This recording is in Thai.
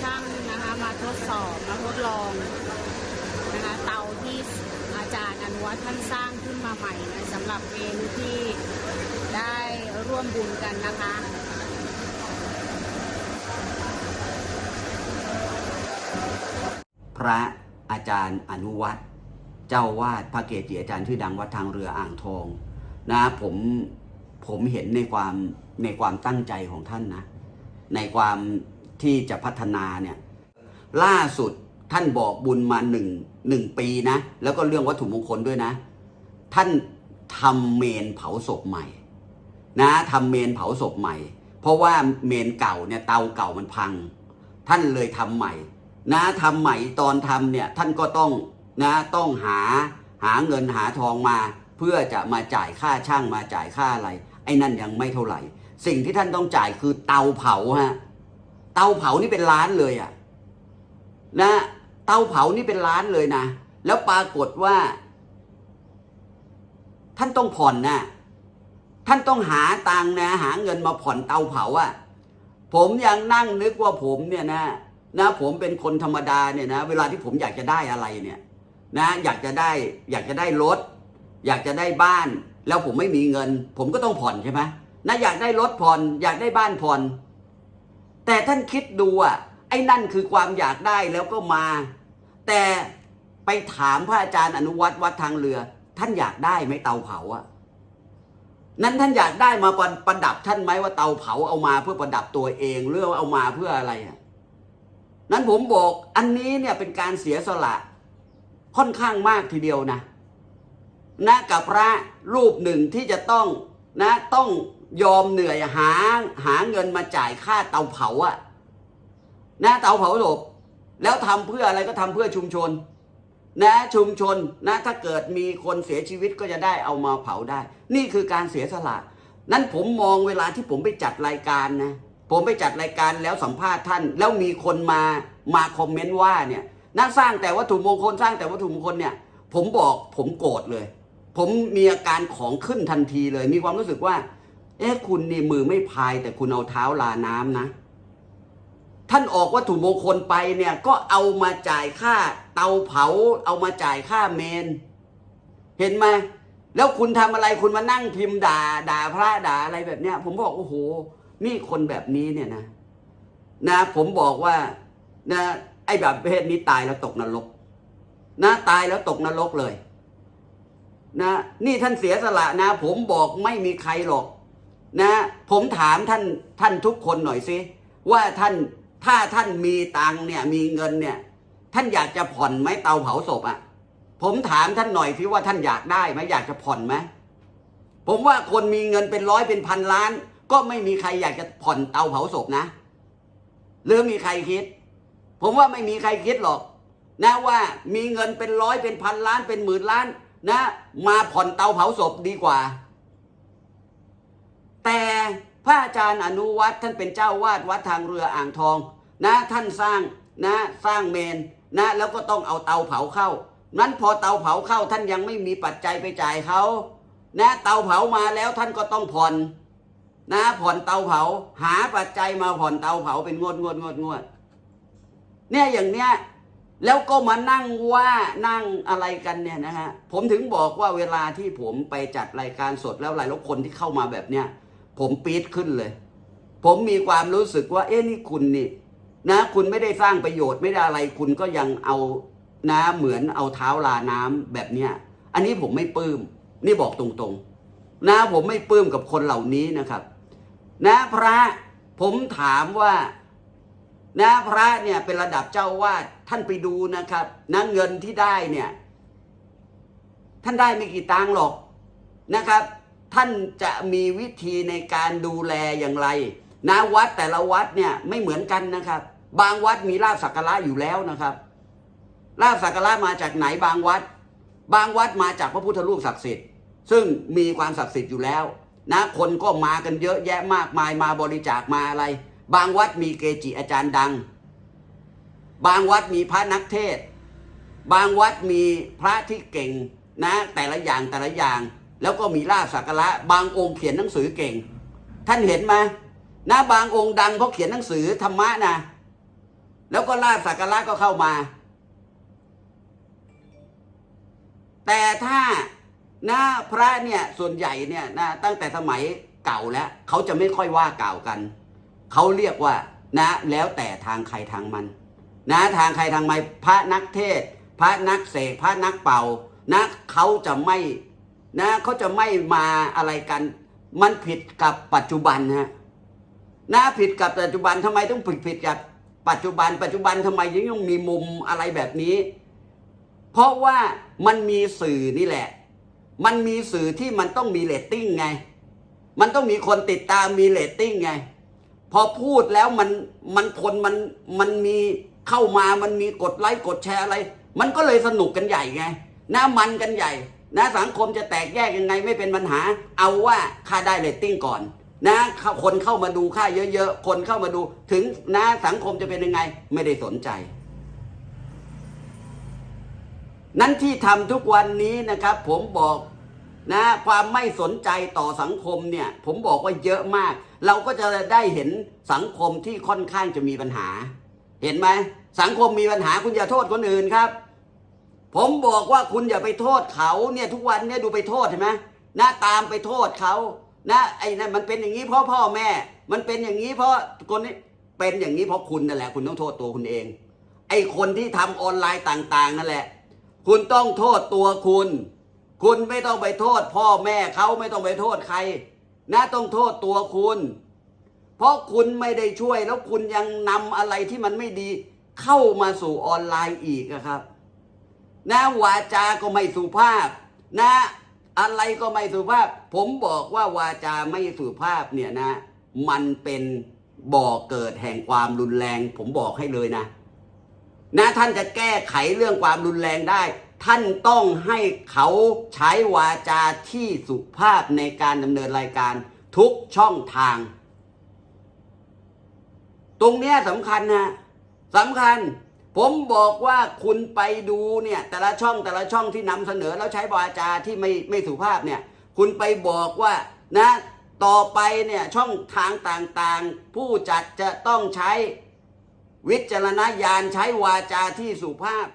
ช่างนะคะมาทดสอบมาทดลองนะคะเตาที่อาจารย์อนุวัฒน์ท่านสร้างขึ้นมาใหม่นะสำหรับเมนที่ได้ร่วมบุญกันนะคะพระอาจารย์อนุวัตรเจ้าวาดพระเกจิอาจารย์ชื่อดังวัดทางเรืออ่างทองนะผมผมเห็นในความในความตั้งใจของท่านนะ ในความ ที่จะพัฒนาเนี่ยล่าสุดท่านบอกบุญมาหนึ่งหนึ่งปีนะ แล้วก็เรื่องวัตถุมงคลด้วยนะ ท่านทำเมนเผาศพใหม่ นะทำเมนเผาศพใหม่ เพราะว่าเมนเก่าเนี่ยเตาเก่ามันพัง ท่านเลยทำใหม่ นะทำใหม่ตอนทำเนี่ยท่านก็ต้องนะต้องหาหาเงินหาทองมา เพื่อจะมาจ่ายค่าช่างมาจ่ายค่าอะไร ไอ้นั่นยังไม่เท่าไหร่ สิ่งที่ท่านต้องจ่ายคือเตาเผาฮะ เตาเผานี่เป็นล้านเลยอะนะเตาเผานี่เป็นล้านเลยนะ แล้วปรากฏว่า ท่านต้องผ่อนนะท่านต้องหาตังนะหาเงินมาผ่อนเตาเผาอะผมยังนั่งนึกว่าผมเนี่ยนะนะผมเป็นคนธรรมดาเนี่ยนะ เวลาที่ผมอยากจะได้อะไรเนี่ยนะอยากจะได้อยากจะได้รถ อยากจะได้บ้าน แล้วผมไม่มีเงิน ผมก็ต้องผ่อนใช่ไหมนะอยากได้รถผ่อน อยากได้บ้านผ่อน แต่ท่านคิดดูอะไอ้นั่นคือความอยากได้แล้วก็มา แต่ไปถามพระอาจารย์อนุวัตรวัดทางเรือ ท่านอยากได้ไหมเตาเผาอะนั้นท่านอยากได้มาประประดับท่านไหมว่าเตาเผาเอามาเพื่อประดับตัวเองหรือว่าเอามาเพื่ออะไรอะนั้นผมบอกอันนี้เนี่ยเป็นการเสียสละค่อนข้างมากทีเดียวนะนะกับพระรูปหนึ่งที่จะต้องนะต้อง ยอมเหนื่อยหาหาเงินมาจ่ายค่าเตาเผาอะนะเตาเผาศพแล้วทำเพื่ออะไรก็ทำเพื่อชุมชน นะชุมชนนะถ้าเกิดมีคนเสียชีวิตก็จะได้เอามาเผาได้ นี่คือการเสียสละนั้นผมมองเวลาที่ผมไปจัดรายการนะผมไปจัดรายการแล้วสัมภาษณ์ท่าน แล้วมีคนมามาคอมเมนต์ว่าเนี่ยนักสร้างแต่วัตถุมงคลสร้างแต่วัตถุมงคลเนี่ย ผมบอกผมโกรธเลย ผมมีอาการของขึ้นทันทีเลย มีความรู้สึกว่า เอ๊ะคุณนี่มือไม่พาย แต่คุณเอาเท้าลาน้ำนะ ท่านออกวัตถุมงคลไปเนี่ยก็เอามาจ่ายค่าเตาเผา เอามาจ่ายค่าเมน เห็นไหมแล้วคุณทำอะไรคุณมานั่งพิมพ์ด่า ด่าพระด่าอะไรแบบเนี้ย ผมบอกโอ้โห นี่คนแบบนี้เนี่ยนะ นะ ผมบอกว่านะไอ้แบบประเภทนี้ตายแล้วตกนรก นะตายแล้วตกนรกเลย นะ นี่ท่านเสียสละนะ ผมบอกไม่มีใครหรอก นะผมถามท่านท่านทุกคนหน่อยสิว่าท่านถ้าท่านมีตังเนี่ยมีเงินเนี่ย ท่านอยากจะผ่อนไหมเตาเผาศพอะ่ะ ผมถามท่านหน่อยสิว่าท่านอยากได้ไหมอยากจะผ่อนไหมผมว่าคนมีเงินเป็นร้อยเป็นพันล้าน ก็ไม่มีใครอยากจะผ่อนเตาเผาศพนะหรือมีใครคิด ผมว่าไม่มีใครคิดหรอก นะว่ามีเงินเป็นร้อยเป็นพันล้านเป็นหมื่นล้าน นะ มาผ่อนเตาเผาศพดีกว่า แต่พระอาจารย์อนุวัตรท่านเป็นเจ้าวาดวัดทางเรืออ่างทองนะท่านสร้างนะสร้างเมนนะแล้วก็ต้องเอาเตาเผาเข้า นั้นพอเตาเผาเข้าท่านยังไม่มีปัจจัยไปจ่ายเขานะเตาเผามาแล้วท่านก็ต้องผ่อนนะผ่อนเตาเผา หาปัจจัยมาผ่อนเตาเผาเป็นงวดงวดงวดงวดเนี่ยอย่างเนี้ยแล้วก็มานั่งว่านั่งอะไรกันเนี่ยนะฮะผมถึงบอกว่าเวลาที่ผมไปจัดรายการสดแล้วหลายคนที่เข้ามาแบบเนี้ย ผมปี๊ดขึ้นเลย ผมมีความรู้สึกว่า เอ๊ะนี่คุณนี่ นะ คุณไม่ได้สร้างประโยชน์ไม่ได้อะไรคุณก็ยังเอานะเหมือนเอาเท้าลาน้ำแบบเนี้ย อันนี้ผมไม่ปลื้ม นี่บอกตรงๆ นะผมไม่ปลื้มกับคนเหล่านี้นะครับ นะพระผมถามว่านะพระเนี่ยเป็นระดับเจ้าวาดท่านไปดูนะครับนะเงินที่ได้เนี่ย ท่านได้ไม่กี่ตังค์หรอกนะครับ ท่านจะมีวิธีในการดูแลอย่างไรนะวัดแต่ละวัดเนี่ยไม่เหมือนกันนะครับ บางวัดมีลาบสักการะอยู่แล้วนะครับลาบสักการะมาจากไหนบางวัด บางวัดมาจากพระพุทธรูปศักดิ์สิทธิ์ ซึ่งมีความศักดิ์สิทธิ์อยู่แล้ว นะคนก็มากันเยอะแยะมากมายมาบริจาคมาอะไร บางวัดมีเกจิอาจารย์ดัง บางวัดมีพระนักเทศ บางวัดมีพระที่เก่งนะแต่ละอย่างแต่ละอย่าง แล้วก็มีลาบสักการะบางองค์เขียนหนังสือเก่ง ท่านเห็นไหมนะบางองค์ดังเพราะเขียนหนังสือธรรมะนะแล้วก็ลาบสักการะก็เข้ามา แต่ถ้านะพระเนี่ยส่วนใหญ่เนี่ยนะตั้งแต่สมัยเก่าแล้วเขาจะไม่ค่อยว่ากล่าวกัน เขาเรียกว่านะแล้วแต่ทางใครทางมัน นะทางใครทางมันพระนักเทศ พระนักเสกพระนักเป่านะเขาจะไม่ นะเขาจะไม่มาอะไรกัน มันผิดกับปัจจุบันฮะนะผิดกับปัจจุบันทำไมต้องผิดผิดกับปัจจุบัน ปัจจุบันทำไมยังต้องมีมุมอะไรแบบนี้ เพราะว่ามันมีสื่อนี่แหละ มันมีสื่อที่มันต้องมีเรตติ้งไง มันต้องมีคนติดตามมีเรตติ้งไง พอพูดแล้วมันมันคนมันมันมีเข้ามามันมีกดไลค์กดแชร์อะไร มันก็เลยสนุกกันใหญ่ไงนะมันกันใหญ่ นะสังคมจะแตกแยกยังไงไม่เป็นปัญหา เอาว่าค่าได้เรตติ้งก่อน นะคนเข้ามาดูค่าเยอะๆ คนเข้ามาดู ถึงนะสังคมจะเป็นยังไง ไม่ได้สนใจ นั้นที่ทำทุกวันนี้นะครับ ผมบอกนะความไม่สนใจต่อสังคมเนี่ย ผมบอกว่าเยอะมาก เราก็จะได้เห็นสังคมที่ค่อนข้างจะมีปัญหา เห็นไหมสังคมมีปัญหาคุณอย่าโทษคนอื่นครับ ผมบอกว่าคุณอย่าไปโทษเขาเนี่ยทุกวันเนี่ยดูไปโทษเห็นไหมนะตามไปโทษเขานะไอ้นั่นมันเป็นอย่างนี้เพราะพ่อแม่ มันเป็นอย่างนี้เพราะคนนี้เป็นอย่างนี้เพราะคุณนั่นแหละ คุณต้องโทษตัวคุณเอง ไอ้คนที่ทำออนไลน์ต่างๆนั่นแหละ คุณต้องโทษตัวคุณ คุณไม่ต้องไปโทษ พ่อแม่เขาไม่ต้องไปโทษใคร นะต้องโทษตัวคุณ เพราะคุณไม่ได้ช่วยแล้วคุณยังนำอะไรที่มันไม่ดี เข้ามาสู่ออนไลน์อีกครับ นะวาจาก็ไม่สุภาพ นะอะไรก็ไม่สุภาพ ผมบอกว่าวาจาไม่สุภาพเนี่ยนะ มันเป็นบ่อเกิดแห่งความรุนแรง ผมบอกให้เลยนะ นะท่านจะแก้ไขเรื่องความรุนแรงได้ ท่านต้องให้เขาใช้วาจาที่สุภาพในการดำเนินรายการทุกช่องทาง ตรงเนี้ยสำคัญนะสำคัญ ผมบอกว่าคุณไปดูเนี่ยแต่ละช่องแต่ละช่องที่นำเสนอแล้วใช้วาจาที่ไม่ไม่สุภาพเนี่ยคุณไปบอกว่านะต่อไปเนี่ยช่องทางต่างๆ ผู้จัดจะต้องใช้วิจารณญาณใช้วาจาที่สุภาพ